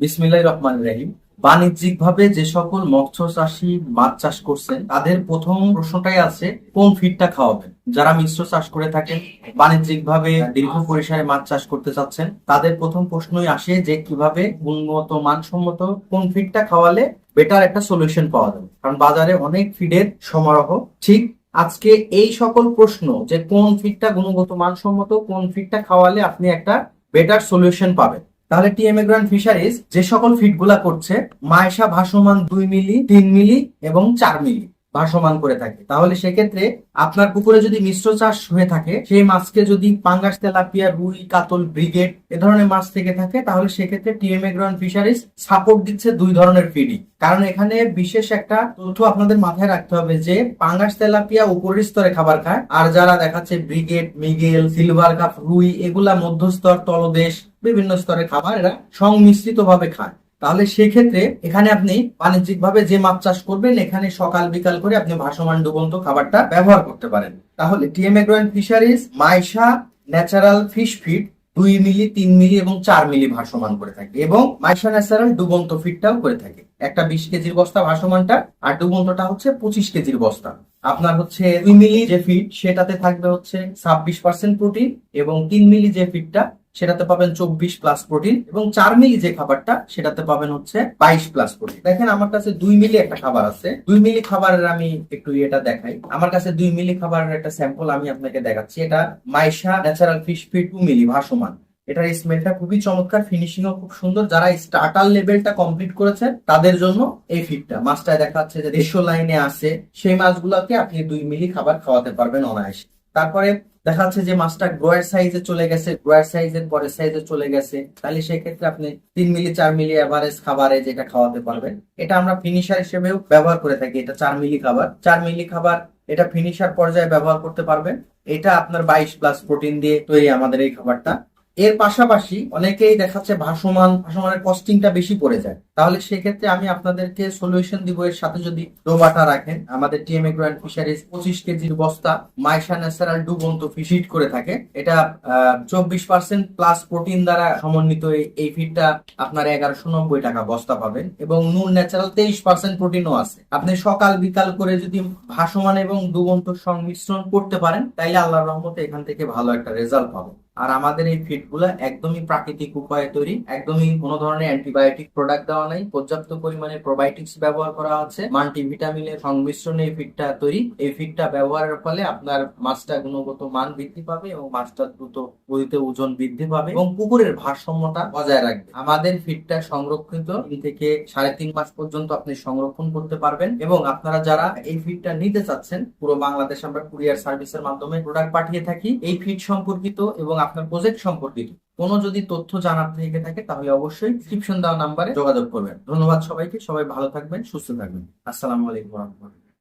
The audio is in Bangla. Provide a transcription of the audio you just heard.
বিসমিল্লাহ রহমান রহিম। বাণিজ্যিকভাবে যে সকল মৎস্য চাষী মাছ চাষ করছেন, তাদের প্রথম প্রশ্নটাই আছে, কোন ফিডটা খাওয়াবেন? যারা মিশ্র চাষ করে থাকেন, বাণিজ্যিকভাবে দীর্ঘ পরিসরে মাছ চাষ করতে চাচ্ছেন, তাদের প্রথম প্রশ্নই আসে যে কীভাবে গুণগত মানসম্মত, কোন ফিডটা খাওয়ালে বেটার একটা সলিউশন পাওয়া যাবে। কারণ বাজারে অনেক ফিডের সমারোহ। ঠিক আজকে এই সকল প্রশ্ন যে কোন ফিডটা গুণগত, মানসম্মত, কোন ফিডটা খাওয়ালে আপনি একটা বেটার সলিউশন পাবেন। তাহলে টিএমএ গ্র্যান্ড ফিশারিজ যে সকল ফিটগুলা করছে মায়েশা ভাসমান দুই মিলি, তিন মিলি এবং চার মিলি। ভাসমান করে থাকে। তাহলে সেক্ষেত্রে আপনার পুকুরে যদি মিশ্র চাষ হয়ে থাকে, সেই মাছকে যদি পাঙ্গাস, তেলাপিয়া, রুই, কাতল, ব্রিগেড এ ধরনের মাছ থেকে থাকে, তাহলে সেক্ষেত্রে টিএমএ গ্রাউন্ড ফিশারিজ সাপোর্ট দিচ্ছে দুই ধরনের ফিডই কারণ এখানে বিশেষ একটা তথ্য আপনাদের মাথায় রাখতে হবে যে, পাঙ্গাস, তেলাপিয়া উপরের স্তরে খাবার খায়, আর যারা দেখাচ্ছে ব্রিগেড, মিগেল, সিলভার কাপ, রুই, এগুলা মধ্যস্তর, তলদেশ, বিভিন্ন স্তরের খাবার এরা সংমিশ্রিত ভাবে খায়। তাহলে সেক্ষেত্রে এখানে আপনি বাণিজ্যিক ভাবে যে মাছ চাষ করবেন, এখানে সকাল বিকাল করে আপনি ভাসমান ডুবন্ত খাবারটা ব্যবহার করতে পারেন। তাহলে Growen fisheries, Maisha, natural fish feed দুই মিলি, তিন মিলি এবং চার মিলি ভাসমান করে থাকে এবং মাইশা ন্যাচারাল ডুবন্ত ফিডটাও করে থাকে। একটা বিশ কেজির বস্তা ভাসমানটা আর ডুবন্তটা হচ্ছে পঁচিশ কেজির বস্তা। আপনার হচ্ছে দুই মিলি যে ফিড সেটাতে থাকবে হচ্ছে ছাব্বিশ পার্সেন্ট প্রোটিন এবং তিন মিলি যে ফিডটা সেটাতে পাবেন চব্বিশ প্লাস প্রোটিন এবং চার মিলি যে খাবারটা, সেটাতে পাবেন হচ্ছে বাইশ প্লাস প্রোটিন দেখেন আমার কাছে দুই মিলি একটা খাবার আছে। দুই মিলি খাবারের আমি একটু এটা দেখাই। আমার কাছে দুই মিলি খাবারের একটা স্যাম্পল আমি আপনাকে দেখাচ্ছি। এটা Maisha natural fish feed two milli ভাসমান। এটার স্মেলটা খুবই চমৎকার ফিনিশিং ও খুব সুন্দর। যারা স্টার্টার লেভেলটা কমপ্লিট করেছে তাদের জন্য এই ফিডটা মাছটায় দেখা যাচ্ছে যে দেড়শো লাইনে আছে। সেই মাছগুলোকে আপনি দুই মিলি খাবার খাওয়াতে পারবেন অনায়াসে। তারপরে দেখা যাচ্ছে যে মাছটা গ্রোয়ার সাইজে চলে গেছে গ্রোয়ার সাইজের পরের সাইজে চলে গেছে। তাহলে সেই ক্ষেত্রে আপনি তিন মিলি, চার মিলি এভারেজ খাবারে যেটা খাওয়াতে পারবেন। এটা আমরা ফিনিশার হিসেবেও ব্যবহার করে থাকি, এটা চার মিলি খাবার। চার মিলি খাবার, এটা ফিনিশার পর্যায়ে ব্যবহার করতে পারবেন। এটা আপনার বাইশ প্লাস প্রোটিন দিয়ে তৈরি আমাদের এই খাবারটা। এর পাশাপাশি অনেকেই দেখাচ্ছে ভাসমান, ভাসমানের কস্টিংটা বেশি পড়ে যায়। তাহলে সেক্ষেত্রে আমি আপনাদেরকে সলিউশন দিব এর সাথে যদি ডোবাটা রাখেন। আমাদের টিএমএ গ্র্যান্ড ফিশারিজ পঁচিশ কেজির বস্তা মাইশা ন্যাচারাল ডুবন্ত ফিশিট করে থাকে। এটা চব্বিশ পার্সেন্ট প্লাস প্রোটিন দ্বারা সমন্বিত এই- এই ফিডটা আপনার এগারোশো নব্বই টাকা বস্তা পাবেন। এবং নুন ন্যাচারাল তেইশ পার্সেন্ট প্রোটিনও আছে। আপনি সকাল, বিকাল করে যদি ভাসমান এবং ডুবন্ত সংমিশ্রণ করতে পারেন, তাইলে আল্লাহর রহমতে এখান থেকে ভালো একটা রেজাল্ট পাবেন। আর আমাদের এই ফিডগুলা একদমই প্রাকৃতিক উপায়ে তৈরি, একদমই কোনো ধরনের অ্যান্টিবায়োটিক প্রোডাক্ট দেওয়া নাই, পর্যাপ্ত পরিমাণে প্রোবায়োটিক্স ব্যবহার করা আছে মাল্টিভিটামিনের সংমিশ্রণে এই ফিডটা তৈরি, এই ফিডটা ব্যবহারের ফলে আপনার মাছটা গুণগত মান বৃদ্ধি পাবে এবং মাছটা দ্রুত গতিতে ওজন বৃদ্ধি পাবে এবং পুকুরের ভারসাম্যতা বজায় রাখবে। আমাদের ফিডটা সংরক্ষিত থেকে সাড়ে তিন মাস পর্যন্ত আপনি সংরক্ষণ করতে পারবেন এবং আপনারা যারা এই ফিডটা নিতে চাচ্ছেন, পুরো বাংলাদেশ আমরা কুরিয়ার সার্ভিসের মাধ্যমে প্রোডাক্ট পাঠিয়ে থাকি, এই ফিড সম্পর্কিত এবং আপনার প্রজেক্ট সম্পর্কিত। কোনো যদি তথ্য জানার থেকে থাকে, তাহলে অবশ্যই ডিসক্রিপশন দেওয়া নাম্বারে যোগাযোগ করবেন। ধন্যবাদ সবাইকে। সবাই ভালো থাকবেন, সুস্থ থাকবেন। আসসালামু আলাইকুম রহমতুল্লাহ।